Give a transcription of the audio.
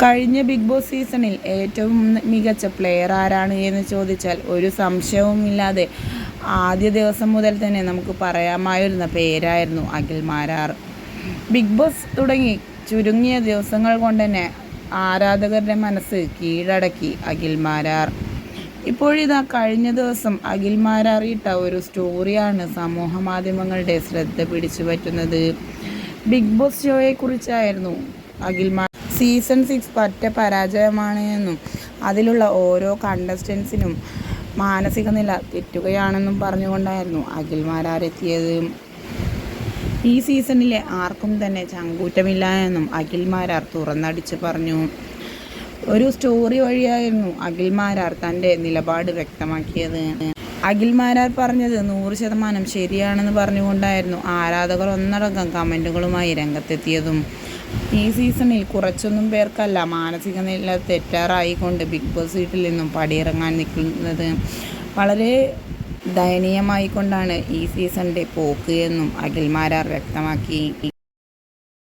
കഴിഞ്ഞ big boss സീസണിൽ ഏറ്റവും മികച്ച പ്ലെയർ ആരാണ് എന്ന് ചോദിച്ചാൽ ഒരു സംശയവുമില്ലാതെ ആദ്യ ദിവസം മുതൽ തന്നെ നമുക്ക് പറയാമായിരുന്ന പേരായിരുന്നു അഖിൽ മാരാർ. ബിഗ് ബോസ് തുടങ്ങി ചുരുങ്ങിയ ദിവസങ്ങൾ കൊണ്ട് തന്നെ ആരാധകരുടെ മനസ്സ് കീഴടക്കി അഖിൽ മാരാർ. ഇപ്പോഴിതാ കഴിഞ്ഞ ദിവസം അഖിൽ മാരാറിയിട്ട ഒരു സ്റ്റോറിയാണ് സമൂഹ മാധ്യമങ്ങളുടെ ശ്രദ്ധ പിടിച്ചു പറ്റുന്നത്. ബിഗ് ബോസ് ഷോയെക്കുറിച്ചായിരുന്നു അഖിൽ സീസൺ സിക്സ് പറ്റ പരാജയമാണ് എന്നും അതിലുള്ള ഓരോ കണ്ടസ്റ്റൻസിനും മാനസിക നില തെറ്റുകയാണെന്നും പറഞ്ഞുകൊണ്ടായിരുന്നു അഖിൽമാരാരെത്തിയത്. ഈ സീസണിലെ ആർക്കും തന്നെ ചങ്കൂറ്റമില്ല എന്നും അഖിൽമാരാർ തുറന്നടിച്ച് പറഞ്ഞു. ഒരു സ്റ്റോറി വഴിയായിരുന്നു അഖിൽമാരാർ തന്റെ നിലപാട് വ്യക്തമാക്കിയത്. അഖിൽമാരാർ പറഞ്ഞത് നൂറ് ശതമാനം ശരിയാണെന്ന് പറഞ്ഞുകൊണ്ടായിരുന്നു ആരാധകർ ഒന്നടങ്കം കമന്റുകളുമായി രംഗത്തെത്തിയതും. ഈ സീസണിൽ കുറച്ചൊന്നും പേർക്കല്ല. മാനസിക നില തെറ്റാറായിക്കൊണ്ട് ബിഗ് ബോസ് വീട്ടിൽ നിന്നും പടിയിറങ്ങാൻ നിൽക്കുന്നത് വളരെ ദയനീയമായിക്കൊണ്ടാണ് ഈ സീസണിന്റെ പോക്ക് എന്നും അഖിൽമാരാർ വ്യക്തമാക്കി.